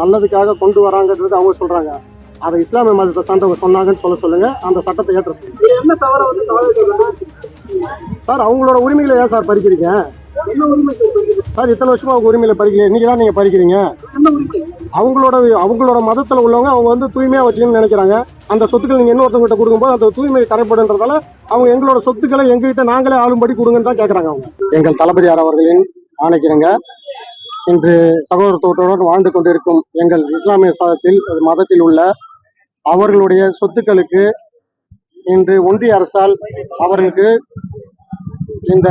நல்லதுக்காக கொண்டு வராங்கன்றது அவங்க சொல்றாங்க. அதை இஸ்லாமிய மதத்தை சார்ந்தவங்க சொன்னாங்கன்னு சொல்ல சொல்லுங்க. அந்த சட்டத்தை ஏற்ற என்ன தவிர வந்து சார் அவங்களோட உரிமைகளை ஏன் சார் பறிக்கிறீங்க? சார் இத்தனை வருஷமா அவங்க உரிமையில பறிக்கிறீங்க இன்னைக்கு தான் நீங்க பறிக்கிறீங்க? அவங்களோட அவங்களோட மதத்துல உள்ளவங்க அவங்க வந்து தூய்மையா வச்சுக்கணும்னு நினைக்கிறாங்க. அந்த சொத்துக்கள் நீங்க இன்னொருத்தவங்க கொடுக்கும்போது அந்த தூய்மை தரப்படுன்றதால அவங்க எங்களோட சொத்துக்களை எங்ககிட்ட நாங்களே ஆளும்படி கொடுங்கன்னு தான் கேட்கறாங்க அவங்க. எங்கள் தளபதியார் அவர்களின்? ஆணைக்கிறங்க. இன்று சகோதரத்துவத்துடன் வாழ்ந்து கொண்டிருக்கும் எங்கள் இஸ்லாமிய சதத்தில் மதத்தில் உள்ள அவர்களுடைய சொத்துக்களுக்கு இன்று ஒன்றிய அரசால் அவர்களுக்கு இந்த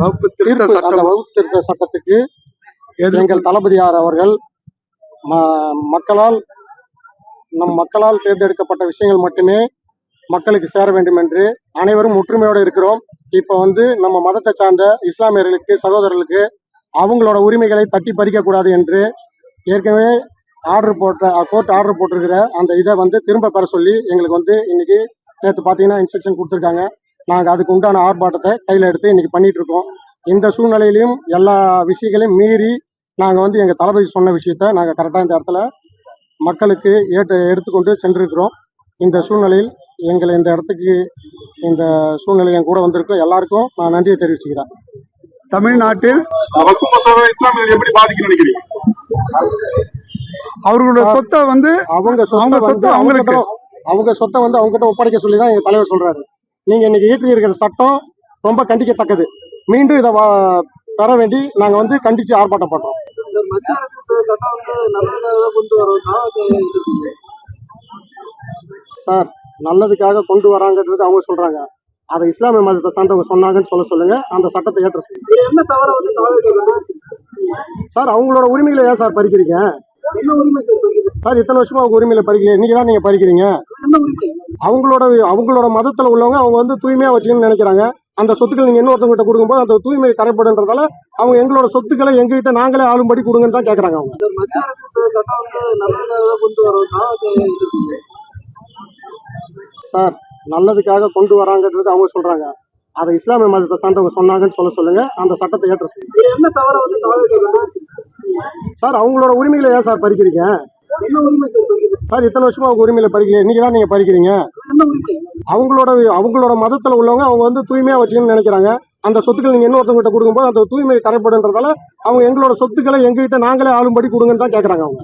வகுப்பு திருத்த அந்த வகுப்பு திருத்த சட்டத்துக்கு எங்கள் தளபதியார் அவர்கள் மக்களால் நம் மக்களால் தேர்ந்தெடுக்கப்பட்ட விஷயங்கள் மட்டுமே மக்களுக்கு சேர வேண்டும் என்று அனைவரும் ஒற்றுமையோடு இருக்கிறோம். இப்போ வந்து நம்ம மதத்தை சார்ந்த இஸ்லாமியர்களுக்கு சகோதரர்களுக்கு அவங்களோட உரிமைகளை தட்டி பறிக்கக்கூடாது என்று ஏற்கனவே ஆர்டர் போட்ட கோர்ட் ஆர்டர் போட்டிருக்கிற அந்த இதை வந்து திரும்ப பெற சொல்லி எங்களுக்கு வந்து இன்னைக்கு நேற்று பார்த்தீங்கன்னா இன்ஸ்ட்ரக்ஷன் கொடுத்துருக்காங்க. நாங்கள் அதுக்கு உண்டான ஆர்ப்பாட்டத்தை கையில் எடுத்து இன்னைக்கு பண்ணிட்டு இருக்கோம். இந்த சூழ்நிலையிலையும் எல்லா விஷயங்களையும் மீறி நாங்கள் வந்து எங்கள் தளபதி சொன்ன விஷயத்த நாங்கள் கரெக்டாக இந்த இடத்துல மக்களுக்கு ஏற்று எடுத்துக்கொண்டு சென்றிருக்கிறோம். இந்த சூழ்நிலையில் எங்களை இந்த இடத்துக்கு இந்த சூழ்நிலை என் கூட வந்திருக்கோம் எல்லாருக்கும் நான் நன்றியை தெரிவிச்சுக்கிறேன். தமிழ்நாட்டில் எப்படி பாதிக்கும் நினைக்கிறீங்க அவர்களுடைய சொத்தை வந்து அவங்க சொத்தை அவங்க வந்து சொத்து அவங்களுக்கு. அவங்க சொத்தை வந்து அவங்க கிட்ட ஒப்படைக்க சொல்லி தான் எங்க தலைவர் சொல்றாரு நீங்க இன்னைக்கு இயற்றி இருக்கிற சட்டம் ரொம்ப கண்டிக்கத்தக்கது மீண்டும் இதை வா- பெற வேண்டி நாங்க வந்து கண்டிச்சு ஆர்ப்பாட்டம் பண்றோம். சார் நல்லதுக்காக கொண்டு வராங்கன்றது அவங்க சொல்றாங்க அதை இஸ்லாமிய மதத்தை சார்ந்தவங்க சொன்னாங்கன்னு சொல்ல சொல்லுங்க. அந்த சட்டத்தை ஏற்ற சொல்லுங்க என்ன தவிர வந்து சார் அவங்களோட உரிமைகளை ஏன் சார் பறிக்கிறீங்க? சார் இத்தனை வருஷமா அவங்க உரிமையில பறிக்கிறீங்க இன்னைக்கு தான் நீங்க பறிக்கிறீங்க? அவங்களோட அவங்களோட மதத்துல உள்ளவங்க அவங்க வந்து தூய்மையா வச்சுக்கணும்னு நினைக்கிறாங்க. அந்த சொத்துக்கள் நீங்க இன்னொருத்தவங்க கிட்ட கொடுக்கும்போது அந்த தூய்மை தரப்படுன்றதால அவங்க எங்களோட சொத்துக்களை எங்ககிட்ட நாங்களே ஆளும்படி கொடுங்கன்னு தான் கேட்கறாங்க அவங்க. சார் நல்லதுக்காக கொண்டு வராங்கன்றது அவங்க சொல்றாங்க. அதை இஸ்லாமிய மதத்தை சார்ந்தவங்க சொன்னாங்கன்னு சொல்ல சொல்லுங்க. அந்த சட்டத்தை ஏற்ற சார் அவங்களோட உரிமைகளை ஏன் சார் பறிக்கிறீங்க? சார் இத்தனை வருஷமா அவங்க உரிமையில பறிக்கிறீங்க. இன்னைக்கு தான் நீங்க பறிக்கிறீங்க. அவங்களோட அவங்களோட மதத்துல உள்ளவங்க அவங்க வந்து தூய்மையா வச்சுக்கணும்னு நினைக்கிறாங்க. அந்த சொத்துக்கள் நீங்க இன்னொருத்தவங்க கிட்ட கொடுக்கும்போது அந்த தூய்மை தரப்படுன்றதால அவங்க எங்களோட சொத்துக்களை எங்ககிட்ட நாங்களே ஆளும்படி கொடுங்கன்னு தான் கேட்கறாங்க அவங்க.